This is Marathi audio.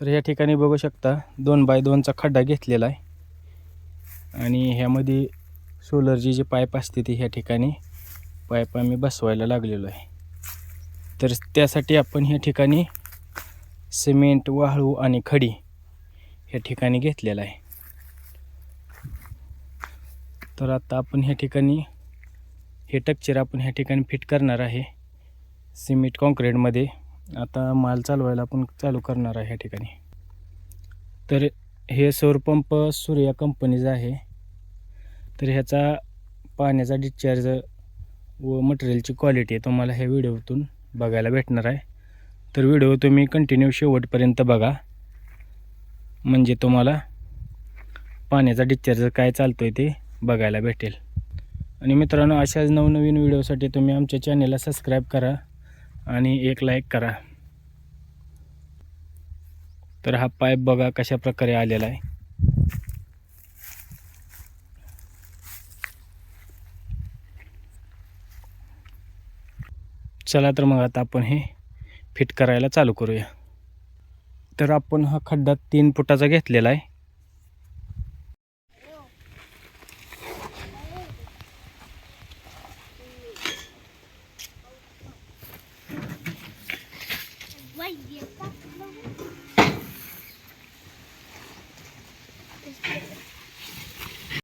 तर या ठिकाणी बघू शकता दोन बाय दोनचा खड्डा घेतलेला आहे. आणि ह्यामध्ये सोलरची जी पाईप असते ती ह्या ठिकाणी पाईप आम्ही बसवायला लागलेलो आहे. तर त्यासाठी आपण ह्या ठिकाणी सिमेंट वाळू आणि खडी ह्या ठिकाणी घेतलेला आहे. तर आता आपण ह्या ठिकाणी हे टक्चर आपण ह्या ठिकाणी फिट करणार आहे. सिमेंट कॉन्क्रीटमध्ये आता माल चालवायला आपण चालू करणार आहे ह्या ठिकाणी. तर हे सौरपंप सूर्या कंपनीचा आहे. तर ह्याचा पाण्याचा डिस्चार्ज व मटेरियलची क्वालिटी तुम्हाला ह्या व्हिडिओतून बघायला भेटणार आहे. तर व्हिडिओ तुम्ही कंटिन्यू शेवटपर्यंत बघा. म्हणजे तुम्हाला पाण्याचा डिस्चार्ज काय चालतो आहे ते बघायला भेटेल. आणि मित्रांनो अशाच नवनवीन व्हिडिओसाठी तुम्ही आमच्या चॅनेलला सबस्क्राईब करा. आणि एक लाईक करा. तर हा पाईप बघा कशा प्रकारे आलेला आहे. चला तर मग आता आपण हे फिट करायला चालू करूया. तर आपण हा खड्डा तीन फुटाचा घेतलेला आहे. Thank you.